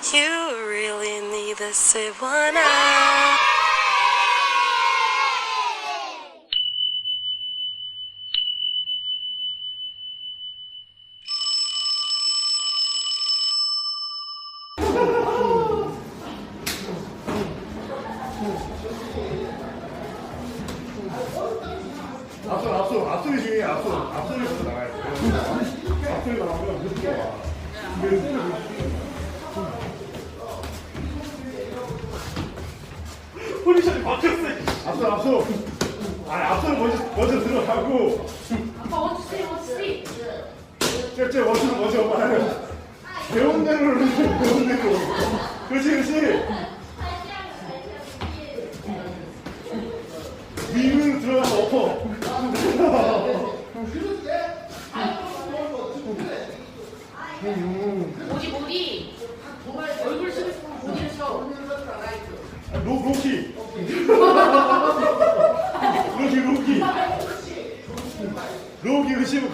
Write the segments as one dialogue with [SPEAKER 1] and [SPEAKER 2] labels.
[SPEAKER 1] You really need to say one out.
[SPEAKER 2] 앞선 앞선 앞소리 중에 앞선 앞소리부터 나가야 돼. 앞소리 나가면 무슨 거야? 들어가고
[SPEAKER 3] 아빠 원투 원투
[SPEAKER 2] 쟤쟤 원수는 먼저 말하면 배운 대로 배운 대로. 그렇지 그렇지. 위로 들어가서 엎어.
[SPEAKER 3] 어디 머리 얼굴 싶으면 머리를 쳐.
[SPEAKER 2] 로키, 로키. 로키 의심은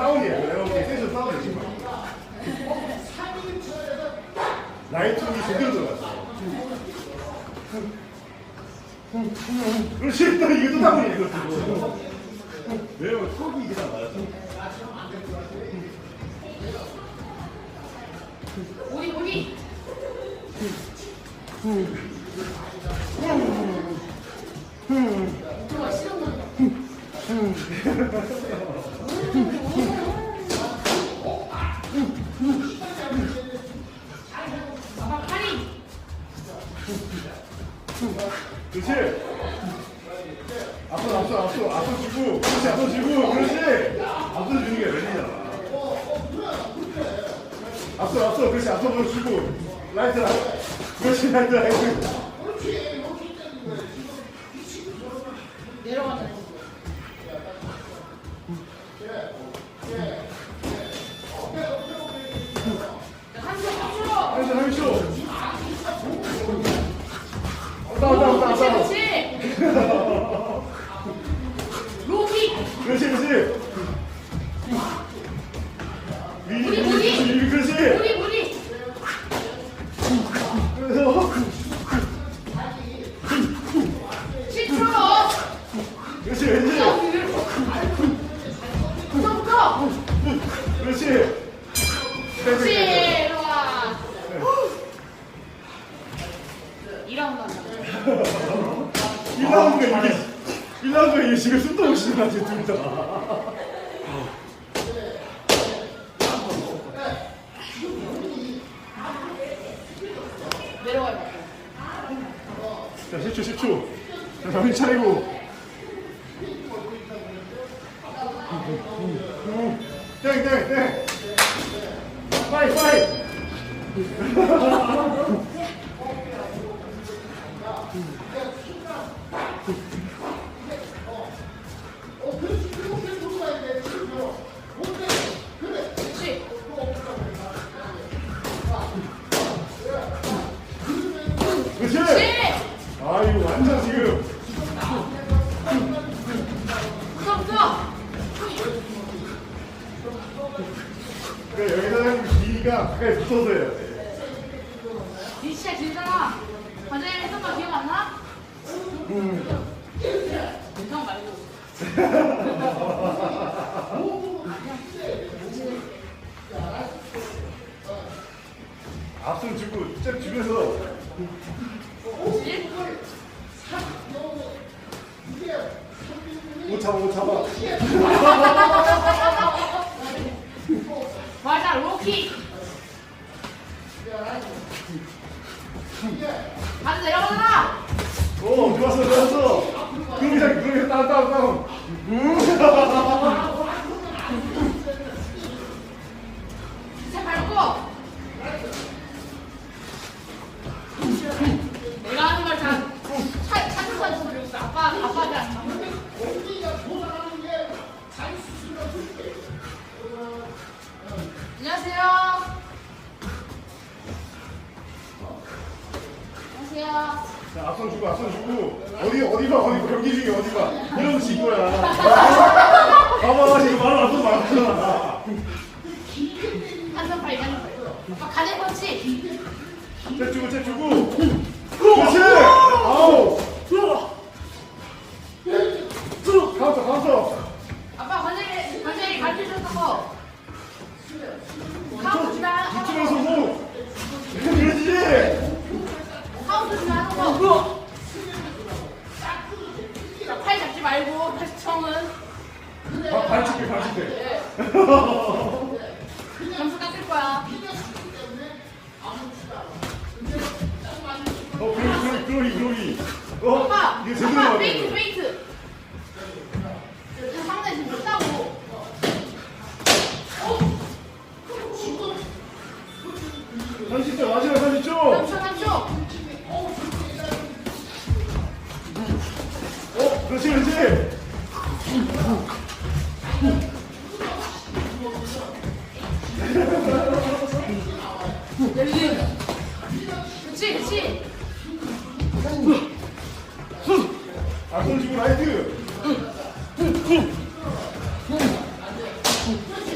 [SPEAKER 2] 내가 볼때 센서 다운이야, 지금. 라이팅이 제대로 들어갔어. 그렇지. 또 이게 또 다운이야, 이거. 왜냐면 턱이 이게 다 맞았어.
[SPEAKER 3] 머리 머리 들어와 싫은
[SPEAKER 2] 그렇지. 앞선, 앞선, 앞선, 앞선 주고, 그렇지, 앞선 주고, 그렇지. 앞선 주는 게 웬일이야. 앞선, 앞선, 그렇지, 앞선 먼저 주고, 라이트, 라이트. 그렇지, 라이트, 라이트.
[SPEAKER 3] 내려가자
[SPEAKER 2] 다운,
[SPEAKER 3] 그렇지. 그렇지 로키
[SPEAKER 2] 그렇지, 그렇지.
[SPEAKER 3] 우리, 우리.
[SPEAKER 2] 그렇지.
[SPEAKER 3] 머리 머리
[SPEAKER 2] 그래서,
[SPEAKER 3] 10초
[SPEAKER 2] 그렇지, 그렇지.
[SPEAKER 3] 그렇지 일로와 2라운드 한다
[SPEAKER 2] 1라운드가 이게, 1라운드가 이게 지금 숨도 못 쉬나, 지금 둘 다.
[SPEAKER 3] 내려가야
[SPEAKER 2] 자, 10초, 10초. 자, 정신 차리고. 땡, 땡, 땡. 파이, 파이. 가 가까이 붙어서 해야 돼.
[SPEAKER 3] 니 진짜 길잖아 과장님 했던 거 기억 안 나? 응 인성 말고
[SPEAKER 2] 앞손 주고, 잽 주면서.
[SPEAKER 3] 그렇지
[SPEAKER 2] 옷 잡아, 옷 잡아.
[SPEAKER 3] 맞아 로키 내려가라!
[SPEAKER 2] 오 좋았어 좋았어 그럼 이상 그럼 다운 다운 다운 음.
[SPEAKER 3] 잘 밟고! 내가 하는 걸다 안녕하세요.
[SPEAKER 2] 자, 앞선 주고, 앞선 주고. 어디, 어디 봐, 어디 봐. 경기 중에 어디 봐. 이러면 진 거야. 봐봐, 지금 말을
[SPEAKER 3] 팔, 한손 팔. 아빠 가재 펀치.
[SPEAKER 2] 잽 주고, 잽 주고.
[SPEAKER 3] 주면 하는 거. 자, 팔 잡지 말고 다시 청은
[SPEAKER 2] 아, 발 칠게, 발 칠게.
[SPEAKER 3] 점수 깎을 거야.
[SPEAKER 2] 어, 그러기, 그러기, 그러기, 그러기.
[SPEAKER 3] 아빠,
[SPEAKER 2] 어? 이게 제대로
[SPEAKER 3] 아빠
[SPEAKER 2] 맞아.
[SPEAKER 3] 페이트 페이트. 그 상대 지금 줬다고.
[SPEAKER 2] 삼십 점, 마지막 Thank you.